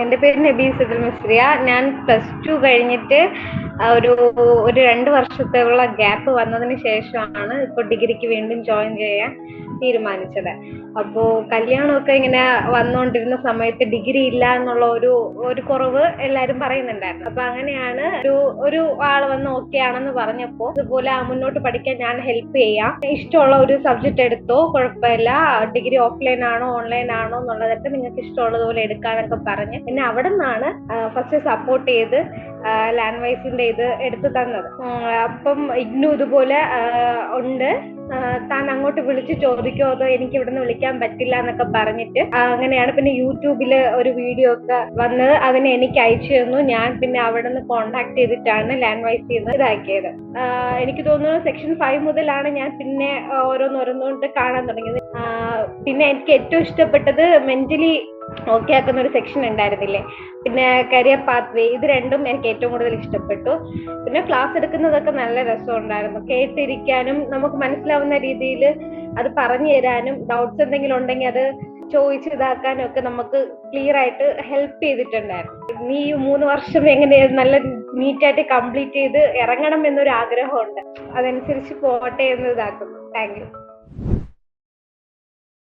എന്റെ പേര് നബീസ് ഇബ്രാഹിം മിശ്രിയ ഞാൻ പ്ലസ് ടു കഴിഞ്ഞിട്ട് ഒരു ഒരു രണ്ട് വർഷത്തോളം ഗ്യാപ്പ് വന്നതിന് ശേഷമാണ് ഇപ്പൊ ഡിഗ്രിക്ക് വീണ്ടും ജോയിൻ ചെയ്യാൻ തീരുമാനിച്ചത്. അപ്പോ കല്യാണമൊക്കെ ഇങ്ങനെ വന്നുകൊണ്ടിരുന്ന സമയത്ത് ഡിഗ്രി ഇല്ല എന്നുള്ള ഒരു ഒരു കുറവ് എല്ലാരും പറയുന്നുണ്ടായിരുന്നു. അപ്പൊ അങ്ങനെയാണ് ഒരു ഒരു ആൾ വന്ന് ഓക്കെ ആണെന്ന് പറഞ്ഞപ്പോ ഇതുപോലെ മുന്നോട്ട് പഠിക്കാൻ ഞാൻ ഹെൽപ്പ് ചെയ്യാം. ഇഷ്ടമുള്ള ഒരു സബ്ജക്ട് എടുത്തോ കുഴപ്പമില്ല. ഡിഗ്രി ഓഫ്ലൈൻ ആണോ ഓൺലൈൻ ആണോ എന്നുള്ളതൊക്കെ നിങ്ങൾക്ക് ഇഷ്ടമുള്ളതുപോലെ എടുക്കാനൊക്കെ പറഞ്ഞ് പിന്നെ അവിടെ നിന്നാണ് ഫസ്റ്റ് സപ്പോർട്ട് ചെയ്ത് ലാൻഡ് വൈസിന്റെ ഇത് എടുത്തു തന്നത്. അപ്പം ഇഗ്നു ഇതുപോലെ ഉണ്ട്. താൻ അങ്ങോട്ട് വിളിച്ച് ചോദിക്കോ അതോ എനിക്ക് ഇവിടുന്ന് വിളിക്കാൻ പറ്റില്ല എന്നൊക്കെ പറഞ്ഞിട്ട് അങ്ങനെയാണ് പിന്നെ യൂട്യൂബിൽ ഒരു വീഡിയോ ഒക്കെ വന്ന് അതിനെ എനിക്ക് അയച്ചു തന്നു. ഞാൻ പിന്നെ അവിടെ നിന്ന് കോണ്ടാക്ട് ചെയ്തിട്ടാണ് ലാൻഡ് വൈസ് ചെയ്യുന്നത് ഇതാക്കിയത്. എനിക്ക് തോന്നുന്നു സെക്ഷൻ ഫൈവ് മുതലാണ് ഞാൻ പിന്നെ ഓരോന്നോരോന്നുകൊണ്ട് കാണാൻ തുടങ്ങിയത്. പിന്നെ എനിക്ക് ഏറ്റവും ഇഷ്ടപ്പെട്ടത് മെന്റലി ഓക്കെ ആക്കുന്ന ഒരു സെക്ഷൻ ഉണ്ടായിരുന്നില്ലേ? പിന്നെ കരിയർ പാത്വേ ഇത് രണ്ടും എനിക്ക് ഏറ്റവും കൂടുതൽ ഇഷ്ടപ്പെട്ടു. പിന്നെ ക്ലാസ് എടുക്കുന്നതൊക്കെ നല്ല രസമുണ്ടായിരുന്നു. കേട്ടിരിക്കാനും നമുക്ക് മനസ്സിലാവുന്ന രീതിയിൽ അത് പറഞ്ഞു തരാനും ഡൗട്ട്സ് എന്തെങ്കിലും ഉണ്ടെങ്കിൽ അത് ചോദിച്ച് ഇതാക്കാനും ഒക്കെ നമുക്ക് ക്ലിയർ ആയിട്ട് ഹെൽപ്പ് ചെയ്തിട്ടുണ്ടായിരുന്നു. നീ മൂന്ന് വർഷം എങ്ങനെ നല്ല നീറ്റായിട്ട് കംപ്ലീറ്റ് ചെയ്ത് ഇറങ്ങണം എന്നൊരു ആഗ്രഹമുണ്ട്. അതനുസരിച്ച് പോട്ടെ എന്ന് ഇതാക്കുന്നു. Thank you